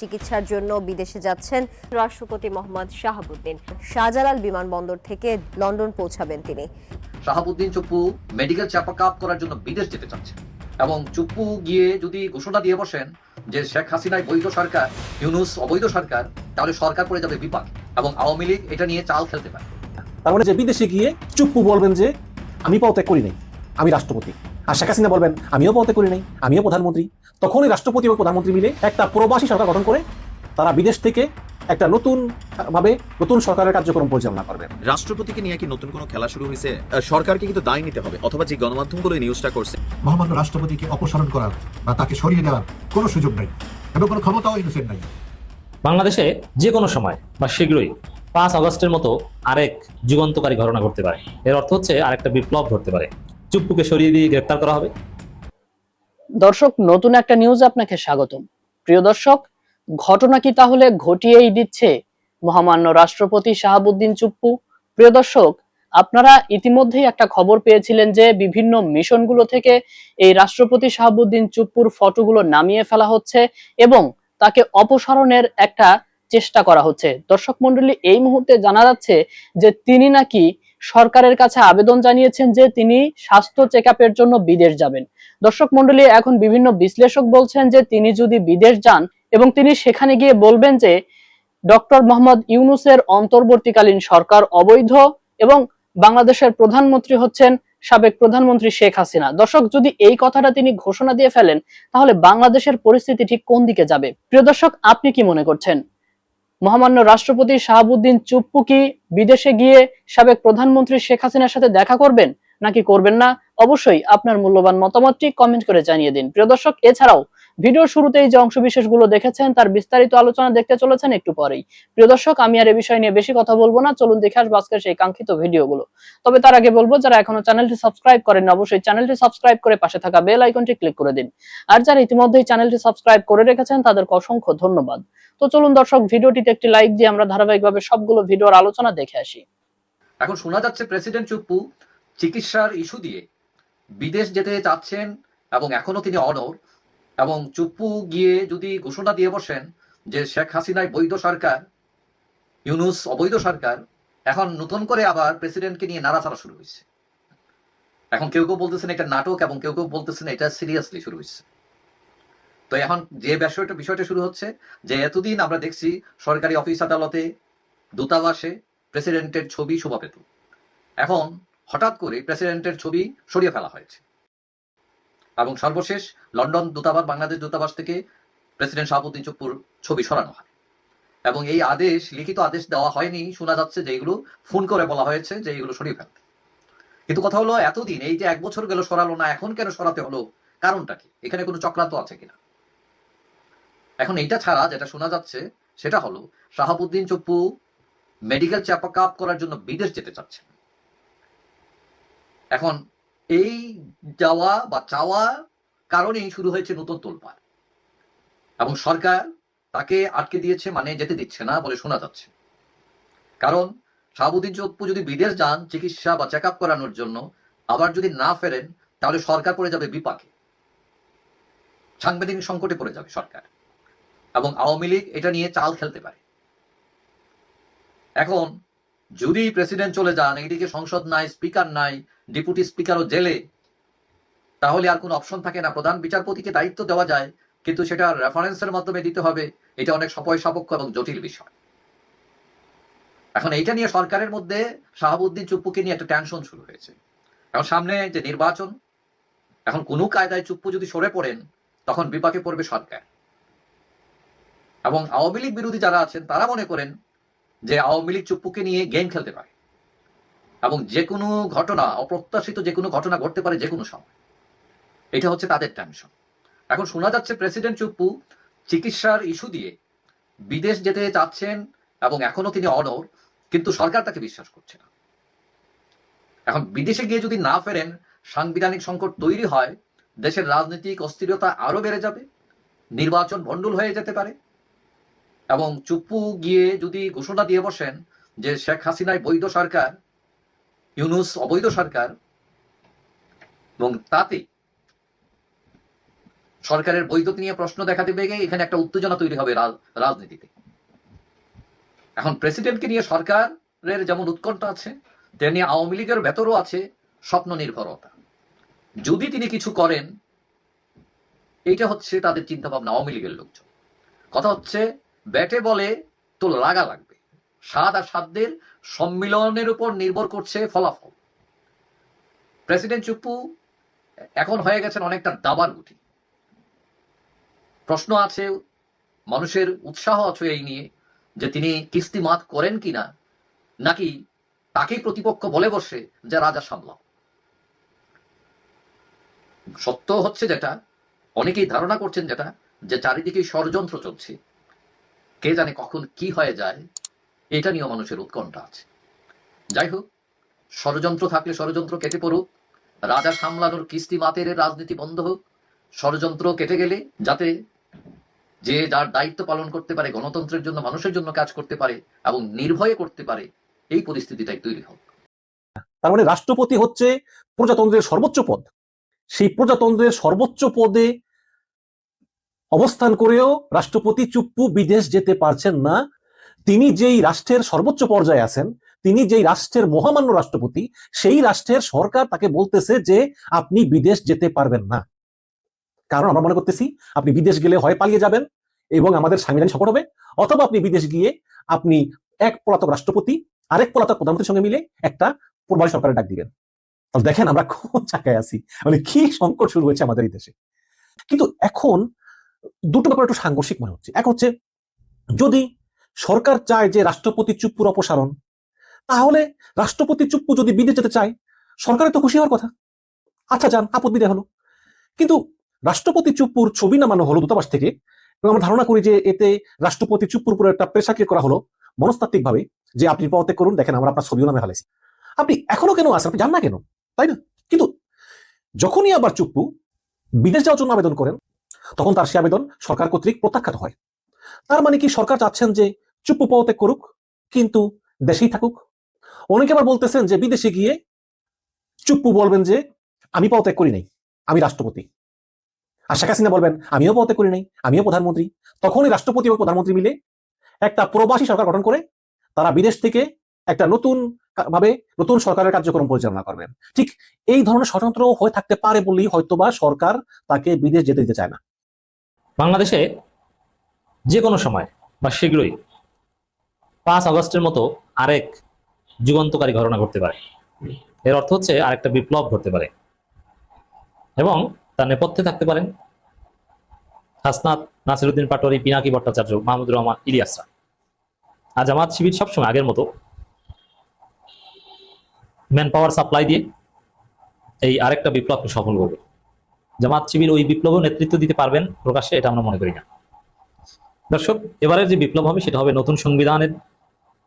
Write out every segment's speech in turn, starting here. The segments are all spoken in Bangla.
চিকিৎসার জন্য বিদেশে যাচ্ছেন রাষ্ট্রপতি মোহাম্মদ শাহাবুদ্দিন। শাহজালাল বিমানবন্দর থেকে লন্ডন পৌঁছাবেন তিনি। Shahabuddin Chuppu medical checkup up করার জন্য বিদেশ যেতে চাচ্ছে এবং চুপ্পু গিয়ে যদি ঘোষণা দিয়ে বসেন যে শেখ হাসিনায় বৈধ সরকার ইউনুস অবৈধ সরকার তাহলে সরকার পড়ে যাবে বিপাক এবং আওয়ামী লীগ এটা নিয়ে চাল খেলতে পারে। তার মানে যে বিদেশে গিয়ে চুপ্পু বলবেন যে আমি পদত্যাগ করি নাই আমি রাষ্ট্রপতি। আর শেখ হাসিনা বলবেন আমিও পদত্যাগ করি নাই আমিও প্রধানমন্ত্রী। তখনই রাষ্ট্রপতি এবং প্রধানমন্ত্রী মিলে একটা প্রবাসী সরকার গঠন করে তারা বিদেশ থেকে একটা নতুন ভাবে নতুন সরকারের কার্যক্রম পরিচালনা করবেন রাষ্ট্রপতিকে নিয়ে কি নতুন কোনো খেলা শুরু হয়েছে? সরকারকে কিন্তু দায় নিতে হবে অথবা যে গণমাধ্যমগুলো এই নিউজটা করছে। মহামান্য রাষ্ট্রপতিকে অপসারণ করার বা তাকে সরিয়ে দেওয়ার কোনো সুযোগ নেই এবং কোনো ক্ষমতাও ইনোসেন্ট নাই। বাংলাদেশে যে কোনো সময় বা শীঘ্রই পাঁচ আগস্টের মতো আরেক যুগান্তকারী ঘটনা ঘটতে পারে। এর অর্থ হচ্ছে আরেকটা বিপ্লব ঘটতে পারে। চুপ্পুকে সরিয়ে দিয়ে গ্রেপ্তার করা হবে। দর্শক, নতুন একটা নিউজ আপনাকে স্বাগতম। প্রিয় দর্শক, ঘটনা কি তাহলে ঘটিয়েই দিচ্ছে মহামান্য রাষ্ট্রপতি শাহাবুদ্দিন চুপ্পু? প্রিয় দর্শক, আপনারা ইতিমধ্যেই একটা খবর পেয়েছিলেন যে বিভিন্ন মিশনগুলো থেকে এই রাষ্ট্রপতি শাহাবুদ্দিন চুপ্পুর ফটোগুলো নামিয়ে ফেলা হচ্ছে এবং তাকে অপসারণের একটা চেষ্টা করা হচ্ছে। দর্শক মন্ডলী এই মুহূর্তে জানা যাচ্ছে যে তিনি নাকি সরকারের কাছে আবেদন জানিয়েছেন যে তিনি স্বাস্থ্য চেক জন্য বিদেশ যাবেন। দর্শক মন্ডলী এখন বিভিন্ন বিশ্লেষক বলছেন যে তিনি যদি বিদেশ যান এবং তিনি সেখানে গিয়ে বলবেন যে, ডক্টর মোহাম্মদ ইউনুসের অন্তর্বর্তীকালীন সরকার অবৈধ এবং বাংলাদেশের প্রধানমন্ত্রী হচ্ছেন সাবেক প্রধানমন্ত্রী শেখ হাসিনা। দর্শক, যদি এই কথাটা তিনি ঘোষণা দিয়ে ফেলেন, তাহলে বাংলাদেশের পরিস্থিতি ঠিক কোন দিকে যাবে? প্রিয় দর্শক, আপনি কি মনে করছেন? মহামান্য রাষ্ট্রপতি শাহাবুদ্দিন চুপ্পু কি বিদেশে গিয়ে সাবেক প্রধানমন্ত্রী শেখ হাসিনার সাথে দেখা করবেন? নাকি করবেন না? অবশ্যই আপনার মূল্যবান মতামতটি কমেন্ট করে জানিয়ে দিন। প্রিয় দর্শক, এছাড়াও ভিডিওর শুরুতেই যে অংশবিশেষগুলো দেখেছেন, তার বিস্তারিত আলোচনা দেখতে চলেছেন একটু পরেই। প্রিয় দর্শক, আমি আর এ বিষয় নিয়ে বেশি কথা বলব না। চলুন দেখে আসব আজকের সেই কাঙ্ক্ষিত ভিডিওগুলো। তবে তার আগে বলব, যারা এখনও চ্যানেলটি সাবস্ক্রাইব করেন অবশ্যই চ্যানেলটি সাবস্ক্রাইব করে পাশে থাকা বেল আইকনটি ক্লিক করে দিন। আর যারা ইতিমধ্যেই চ্যানেলটি সাবস্ক্রাইব করে রেখেছেন, তাদেরকে অসংখ্য ধন্যবাদ। তো চলুন দর্শক, ভিডিওটিতে একটি লাইক দিয়ে আমরা ধারাবাহিকভাবে সবগুলো ভিডিওর আলোচনা দেখে আসি। এখন শোনা যাচ্ছে প্রেসিডেন্ট চুপ্পু চিকিৎসার ইস্যু দিয়ে বিদেশ যেতে চাচ্ছেন এবং এখনও তিনি অনর এবং চুপ্পু গিয়ে যদি ঘোষণা দিয়ে বসেন যে শেখ হাসিনায় বৈধ সরকার, ইউনুস অবৈধ সরকার, এখন নতুন করে আবার প্রেসিডেন্টকে নিয়ে নাড়াচাড়া শুরু হয়েছে। এখন কেউ কেউ বলতেছেন এটা নাটক এবং কেউ কেউ বলতেছেন এটা সিরিয়াসলি শুরু হয়েছে। তো এখন যে বিষয়টা বিষয়টা শুরু হচ্ছে যে এতদিন আমরা দেখছি সরকারি অফিস আদালতে দূতাবাসে প্রেসিডেন্টের ছবি শোভা পেত এখন হঠাৎ করে প্রেসিডেন্টের ছবি সরিয়ে ফেলা হয়েছে। এবং সর্বশেষ লন্ডন দূতাবাস, বাংলাদেশ দূতাবাস থেকে প্রেসিডেন্ট শাহাবুদ্দিন চুপ্পুর ছবি সরানো হয়। এবং এই আদেশ, লিখিত আদেশ দেওয়া হয়নি, শোনা যাচ্ছে যে এগুলো ফোন করে বলা হয়েছে যে এগুলো সরিয়ে ফেলতে কিন্তু কথা হলো, এতদিন এই যে এক বছর গেল সরালো না, এখন কেন সরাতে হলো? কারণটা কি? এখানে কোনো চক্রান্ত আছে কিনা? এখন এইটা ছাড়া যেটা শোনা যাচ্ছে, সেটা হলো, Shahabuddin Chuppu medical checkup up করার জন্য বিদেশ যেতে চাচ্ছেন। এখন এই যাওয়া বা চাওয়া কারণেই শুরু হয়েছে নতুন তোলপাড়। এবং সরকার তাকে আটকে দিয়েছে মানে যেতে দিচ্ছে না বলে শোনা যাচ্ছে। কারণ শাহাবুদ্দিন চপ্পু যদি বিদেশ যান চিকিৎসা বা চেক করানোর জন্য আবার যদি না ফেরেন, তাহলে সরকার পড়ে যাবে বিপাকে। সাংবিধানিক সংকটে পড়ে যাবে সরকার। এবং আওয়ামী লীগ এটা নিয়ে চাল খেলতে পারে। এখন যদি প্রেসিডেন্ট চলে যান এদিকে সংসদ নাই, স্পিকার নাই ডেপুটি স্পিকারও জেলে। তাহলে আর কোনো অপশন থাকে না। প্রধান বিচারপতিকে দায়িত্ব দেওয়া যায়, কিন্তু সেটা রেফারেন্সের মাধ্যমে দিতে হবে। এটা অনেক সময় সাপেক্ষ এবং জটিল বিষয়। এখন এইটা নিয়ে সরকারের মধ্যে শাহাবুদ্দিন চুপ্পুকে নিয়ে একটা টেনশন শুরু হয়েছে। এখন সামনে যে নির্বাচন, এখন কোনো কায়দায় চুপ্পু যদি সরে পড়েন, তখন বিপাকে পড়বে সরকার। এবং আওয়ামী লীগ বিরোধী যারা আছেন, তারা মনে করেন যে আওয়ামী লীগ চুপ্পুকে নিয়ে গেম খেলতে পারে। এবং যে কোনো ঘটনা, অপ্রত্যাশিত যে কোনো ঘটনা ঘটতে পারে যে কোনো সময়। এটা হচ্ছে তাদের টেনশন এখন শোনা যাচ্ছে প্রেসিডেন্ট চুপ্পু চিকিৎসার ইস্যু দিয়ে বিদেশ যেতে চাচ্ছেন এবং এখনও তিনি অনর কিন্তু সরকার তাকে বিশ্বাস করছে না। এখন বিদেশে গিয়ে যদি না ফেরেন, সাংবিধানিক সংকট তৈরি হয়, দেশের রাজনৈতিক অস্থিরতা আরও বেড়ে যাবে, নির্বাচন ভণ্ডুল হয়ে যেতে পারে, এবং চুপ্পু গিয়ে যদি ঘোষণা দিয়ে বসেন যে শেখ হাসিনায় বৈধ সরকার ইউনুস অবৈধ সরকার এবং তাতে সরকারের বৈধতা নিয়ে প্রশ্ন দেখা দেবে এখানে একটা উত্তেজনা তৈরি হবে রাজ- রাজনীতিতে। এখন প্রেসিডেন্টকে নিয়ে সরকারের যেমন উৎকণ্ঠা আছে, তেমনি আওয়ামী লীগের ভেতরও আছে স্বপ্ন নির্ভরতা যদি তিনি কিছু করেন এইটা হচ্ছে তাদের চিন্তা ভাবনা আওয়ামী লীগের লোকজন। কথা হচ্ছে, ব্যাটে বলে তো লাগা লাগবে স্বাদ আর সাধ্যের সম্মিলনের উপর নির্ভর করছে ফলাফল। প্রেসিডেন্ট চুপ্পু, এখন হয়ে গেছেন অনেকটা দাবার গুটি। প্রশ্ন আছে, মানুষের উৎসাহ আছে এই নিয়ে, যে তিনি কিস্তি মাত করেন কিনা নাকি তাকে প্রতিপক্ষ বলে বসে যে রাজা সামলাও। সত্য হচ্ছে যেটা, অনেকেই ধারণা করছেন যেটা, যে চারিদিকে ষড়যন্ত্র চলছে। কে জানে কখন কি হয়ে যায় এটা নিয়েও মানুষের উৎকণ্ঠা আছে। যাই হোক, ষড়যন্ত্র থাকলে ষড়যন্ত্র কেটে পড়ুক, রাজা সামলানোর কিস্তি মাতের রাজনীতি বন্ধ হোক, ষড়যন্ত্র কেটে গেলে যাতে যে যার দায়িত্ব পালন করতে পারে, গণতন্ত্রের জন্য, মানুষের জন্য কাজ করতে পারে এবং নির্ভয়ে করতে পারে, এই পরিস্থিতিটাই তৈরি হোক। তার মানে রাষ্ট্রপতি হচ্ছে প্রজাতন্ত্রের সর্বোচ্চ পদ। সেই প্রজাতন্ত্রের সর্বোচ্চ পদে অবস্থান করেও রাষ্ট্রপতি চুপ্পু বিদেশ যেতে পারছেন না। তিনি যেই রাষ্ট্রের সর্বোচ্চ পর্যায়ে আছেন, তিনি যেই রাষ্ট্রের মহামান্য রাষ্ট্রপতি, সেই রাষ্ট্রের সরকার তাকে বলতেছে যে আপনি বিদেশ যেতে পারবেন না। কারণ আমরা মনে করতেছি, আপনি বিদেশ গেলে হয় পালিয়ে যাবেন এবং আমাদের সাংবিধানিক সংকট হবে, অথবা আপনি বিদেশ গিয়ে আপনি এক পলাতক রাষ্ট্রপতি, আরেক পলাতক প্রধানমন্ত্রীর সঙ্গে মিলে একটা পূর্বালী সরকারের ডাক দিবেন। তাহলে দেখেন আমরা কোন জায়গায় আছি মানে কি সংকট শুরু হয়েছে আমাদের এই দেশে। কিন্তু এখন দুটো ব্যাপার একটু সাংঘর্ষিক মনে হচ্ছে। এক হচ্ছে, যদি সরকার চায় যে রাষ্ট্রপতি চুপ্পুর অপসারণ। তাহলে রাষ্ট্রপতি চুপ্পু যদি বিদেশ যেতে চায় সরকারের তো খুশি হওয়ার কথা। আচ্ছা যান, আপদ দেওয়া হলো। কিন্তু রাষ্ট্রপতি চুপ্পুর ছবি নামানো হলো দূতাবাস থেকে? এবং আমরা ধারণা করি যে এতে রাষ্ট্রপতি চুপ্পুর উপরে একটা প্রেশার ক্রিয়েট করা হলো মনস্তাত্ত্বিক ভাবে যে আপনি পদত্যাগ করুন, দেখেন আমরা আপনার ছবিও নামে ফেলেছি। আপনি এখনও কেন আছেন? আপনি জান না কেন? তাই না? কিন্তু যখনই আবার চুপ্পু বিদেশ যাওয়ার জন্য আবেদন করেন, তখন তার সে আবেদন সরকার কর্তৃক প্রত্যাখ্যাত হয়। তার মানে কি সরকার চাচ্ছেন যে চুপ্পু পদত্যাগ করুক, কিন্তু দেশেই থাকুক? অনেকে আবার বলতেছেন যে বিদেশে গিয়ে চুপ্পু বলবেন যে, আমি পদত্যাগ করি নাই, আমি রাষ্ট্রপতি। আর শেখ হাসিনা বলবেন, আমিও পদত্যাগ করি নাই, আমিও প্রধানমন্ত্রী। তখনই রাষ্ট্রপতি এবং প্রধানমন্ত্রী মিলে একটা প্রবাসী সরকার গঠন করে তারা বিদেশ থেকে একটা নতুন ভাবে নতুন সরকারের কার্যক্রম পরিচালনা করবেন। ঠিক এই ধরনের স্বতন্ত্র হয়ে থাকতে পারে বলেই হয়তোবা সরকার তাকে বিদেশ যেতে দিতে চায় না। বাংলাদেশে যে কোনো সময়, বা শীঘ্রই। পাঁচ আগস্টের মতো আরেক যুগান্তকারী ঘটনা ঘটতে পারে। এর অর্থ হচ্ছে আরেকটা বিপ্লব ঘটতে পারে। এবং তার নেপথ্যে থাকতে পারেন হাসনাত নাসিরুদ্দিন পাটোয়ারি, পিনাকি ভট্টাচার্য, মাহমুদুর রহমান ইলিয়াসরা আর জামাত শিবির সবসময় আগের মতো ম্যান পাওয়ার সাপ্লাই দিয়ে এই আরেকটা বিপ্লবকে সফল করবে। জামাত শিবির ওই বিপ্লবেও নেতৃত্ব দিতে পারবেন প্রকাশ্যে, এটা আমরা মনে করি না। দর্শক, এবারের যে বিপ্লব হবে সেটা হবে নতুন সংবিধানের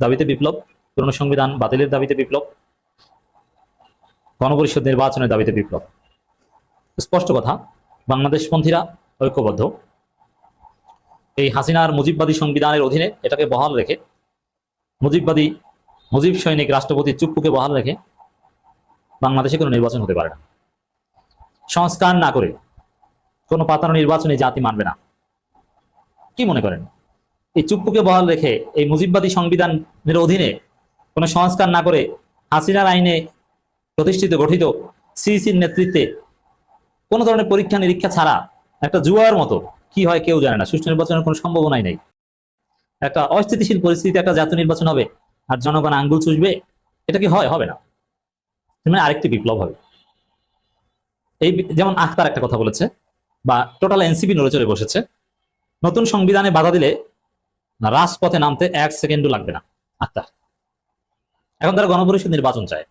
দাবিতে বিপ্লব, পুরনো সংবিধান বাতিলের দাবিতে বিপ্লব, গণপরিষদ নির্বাচনের দাবিতে বিপ্লব। স্পষ্ট কথা, বাংলাদেশপন্থীরা ঐক্যবদ্ধ। এই হাসিনার মুজিববাদী সংবিধানের অধীনে এটাকে বহাল রেখে, মুজিববাদী, মুজিব সৈনিক রাষ্ট্রপতি চুপ্পুকে বহাল রেখে বাংলাদেশে কোনো নির্বাচন হতে পারে না। সংস্কার না করে কোনো পাতানো নির্বাচনে জাতি মানবে না। কি মনে করেন? এই চুপ্পুকে বহাল রেখে এই মুজিববাদী সংবিধানের অধীনে কোনো সংস্কার না করে হাসিনার আইনে প্রতিষ্ঠিত, গঠিত সিইসির নেতৃত্বে কোনো ধরনের পরীক্ষা নিরীক্ষা ছাড়া একটা জুয়ার মতো কি হয় কেউ জানে না। সুষ্ঠু নির্বাচনের কোনো সম্ভাবনাই নেই। একটা অস্থিতিশীল পরিস্থিতিতে একটা জাতীয় নির্বাচন হবে আর জনগণ আঙ্গুল চুষবে, এটা কি হয়? হবে না। মানে আরেকটি বিপ্লব হবে। এই যেমন আখতার একটা কথা বলেছে বা টোটাল এনসিপি নড়ে চড়ে বসেছে নতুন সংবিধানে বাধা দিলে রাজপথে নামতে এক সেকেন্ডও লাগবে না। আখতার এখন তারা গণপরিষদ নির্বাচন চায়।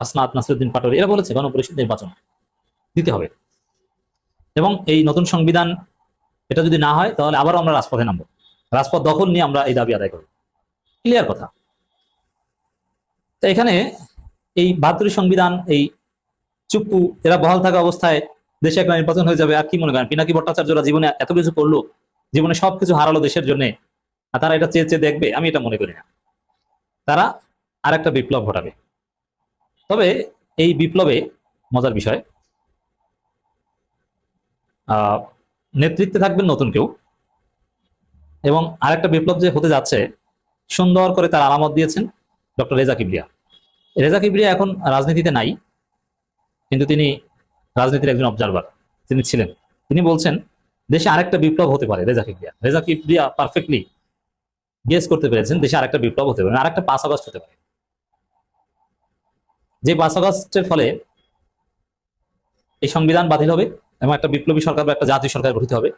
আসনাত নাসিরুদ্দিন পাটোয়ারি, এরা বলেছে গণপরিষদ নির্বাচন দিতে হবে। এবং এই নতুন সংবিধান এটা যদি না হয়, তাহলে আবারও আমরা রাজপথে নামবো। রাজপথ দখল নিয়ে আমরা এই দাবি আদায় করব। ক্লিয়ার কথা। তো এখানে এই বাহাত্তরের সংবিধান, এই চুপ্পু, এরা বহাল থাকা অবস্থায় দেশে একটা নির্বাচন হয়ে যাবে, আর কি মনে করেন? পিনাকি ভট্টাচার্যরা জীবনে এত কিছু করল, জীবনে সবকিছু হারালো দেশের জন্য, আর তারা এটা চেয়ে চেয়ে দেখবে, আমি এটা মনে করি না। তারা আর একটা বিপ্লব ঘটাবে। তবে এই বিপ্লবে মজার বিষয় নেতৃত্বে থাকবেন নতুন কেউ, এবং আরেকটা বিপ্লব যে হতে যাচ্ছে, সুন্দর করে তার আলামত দিয়েছেন ডক্টর রেজা কিবরিয়া। রেজা কিবরিয়া এখন রাজনীতিতে নাই, কিন্তু তিনি রাজনীতির একজন অবজারভার তিনি ছিলেন। তিনি বলছেন, দেশে আরেকটা বিপ্লব হতে পারে রেজা কিবরিয়া রেজা কিবরিয়া পারফেক্টলি গেস করতে পেরেছেন, দেশে আরেকটা বিপ্লব হতে পারে আরেকটা পাঁচ আগস্ট হতে পারে। যে পাঁচ আগস্টের ফলে এই সংবিধান বাতিল হবে এবং একটা বিপ্লবী সরকার বা একটা জাতীয় সরকার গঠিত হবে।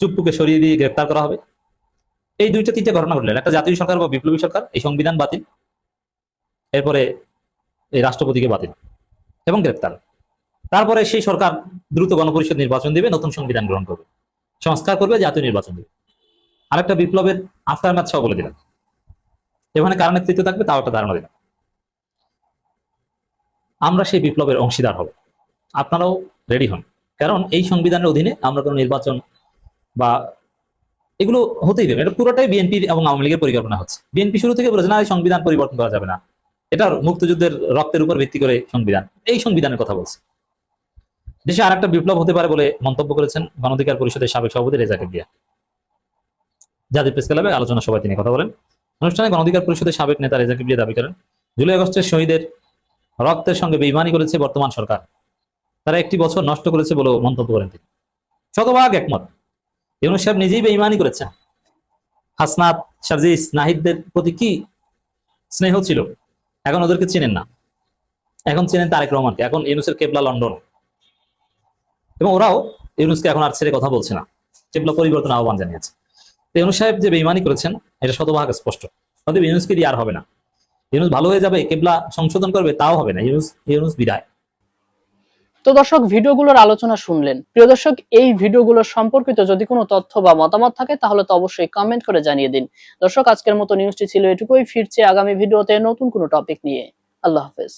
চুপ্পুকে সরিয়ে দিয়ে গ্রেপ্তার করা হবে। এই দুইটা তিনটা ঘটনা ঘটলেন। একটা জাতীয় সরকার বা বিপ্লবী সরকার, এই সংবিধান বাতিল, এরপরে এই রাষ্ট্রপতিকে বাতিল এবং গ্রেপ্তার। তারপরে সেই সরকার দ্রুত গণপরিষদ নির্বাচন দিবে, নতুন সংবিধান গ্রহণ করবে। সংস্কার করবে, জাতীয় নির্বাচন দিবে। আরেকটা বিপ্লবের আফটার সহ বলে দিলাম। এখানে কার নেতৃত্ব থাকবে, তাও একটা ধারণা দিলাম। আমরা সেই বিপ্লবের অংশীদার হব। আপনারাও রেডি হন। কারণ এই সংবিধানের অধীনে আমরা কোনো নির্বাচন বা এগুলো হতেই দেবে। এটা পুরোটাই বিএনপি এবং আওয়ামী লীগের পরিকল্পনা হচ্ছে। বিএনপি শুরু থেকে বলেছে, না সংবিধান পরিবর্তন করা যাবে না। এটা মুক্তিযুদ্ধের রক্তের উপর ভিত্তি করে সংবিধান। এই সংবিধানের কথা বলছে। দেশে আর একটা বিপ্লব হতে পারে বলে মন্তব্য করেছেন গণঅধিকার পরিষদের সাবেক সভাপতি রেজা কিবরিয়া জাতীয় প্রেস ক্লাবে আলোচনা সভায় তিনি কথা বলেন। অনুষ্ঠানে গণঅধিকার পরিষদের সাবেক নেতা রেজা কিবরিয়া দাবি করেন, জুলাই আগস্টের শহীদের রক্তের সঙ্গে বেইমানি করেছে বর্তমান সরকার। তারা একটি বছর নষ্ট করেছে বলেও মন্তব্য করেন তিনি। শতভাগ একমত। ইউনুস সাহেব নিজেই বেইমানি করেছেন। হাসনাত সার্জিস নাহিদদের প্রতি কি স্নেহ ছিল? এখন ওদেরকে চেনেন না। এখন চেনেন তারেক রহমানকে। এখন ইউনুসের কেবলা লন্ডন। এবং ওরাও ইউনুসকে এখন আর ছেড়ে কথা বলছে না। কেবলা পরিবর্তন আহ্বান জানিয়েছে। তো ইউনুস সাহেব যে বেইমানি করেছেন, এটা শতভাগ স্পষ্ট। অতএব ইউনুসকে দিয়ে আর হবে না। ইউনুস ভালো হয়ে যাবে, কেবলা সংশোধন করবে, তাও হবে না। ইউনুস ইউনুস বিদায়। তো দর্শক, ভিডিওগুলোর আলোচনা শুনলেন। প্রিয় দর্শক, এই ভিডিওগুলো সম্পর্কিত যদি কোনো তথ্য বা মতামত থাকে, তাহলে তো অবশ্যই কমেন্ট করে জানিয়ে দিন। দর্শক, আজকের মতো নিউজটি ছিল এটুকুই। ফিরছে আগামী ভিডিওতে নতুন কোনো টপিক নিয়ে। আল্লাহ হাফেজ।